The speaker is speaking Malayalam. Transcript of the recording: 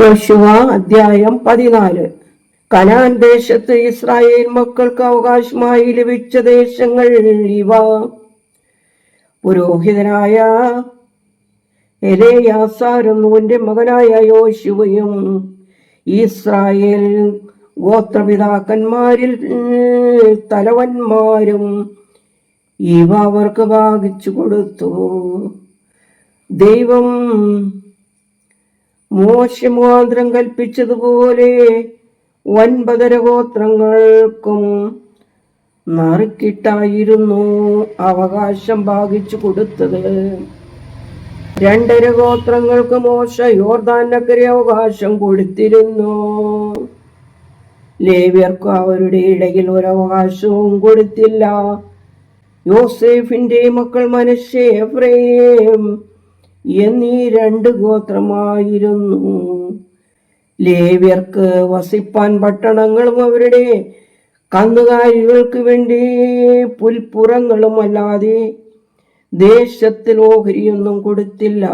യോശുവ അധ്യായം പതിനാല്. കനാൻ ദേശത്ത് ഇസ്രായേൽ മക്കൾക്ക് അവകാശമായി ലഭിച്ച ദേശങ്ങൾ ഇവ. പുരോഹിതനായ എലേയാസാരുന്നുവിന്റെ മകനായ യോശുവയും ഇസ്രായേൽ ഗോത്രപിതാക്കന്മാരിൽ തലവന്മാരും ഇവ അവർക്ക് ഭാഗിച്ചു കൊടുത്തു. ദൈവം മോശമുഖാന്തരം കൽപ്പിച്ചതുപോലെ ഒൻപതര ഗോത്രങ്ങൾക്കും നറുക്കിട്ടായിരുന്നു അവകാശം ഭാഗിച്ചു കൊടുത്തത്. രണ്ടര ഗോത്രങ്ങൾക്ക് മോശ യോർദാനക്കരെ അവകാശം കൊടുത്തിരുന്നു. ലേവ്യർക്ക് അവരുടെ ഇടയിൽ ഒരവകാശവും കൊടുത്തില്ല. യോസേഫിന്റെ മക്കൾ മനുഷ്യ എഫ്രേം എന്നീ രണ്ട് ഗോത്രമായിരുന്നു. ലേവ്യർക്ക് വസിപ്പാൻ പട്ടണങ്ങളും അവരുടെ കന്നുകാലികൾക്ക് വേണ്ടി പുൽപ്പുറങ്ങളും അല്ലാതെ ദേശത്തിൽ ഓഹരിയൊന്നും കൊടുത്തില്ല.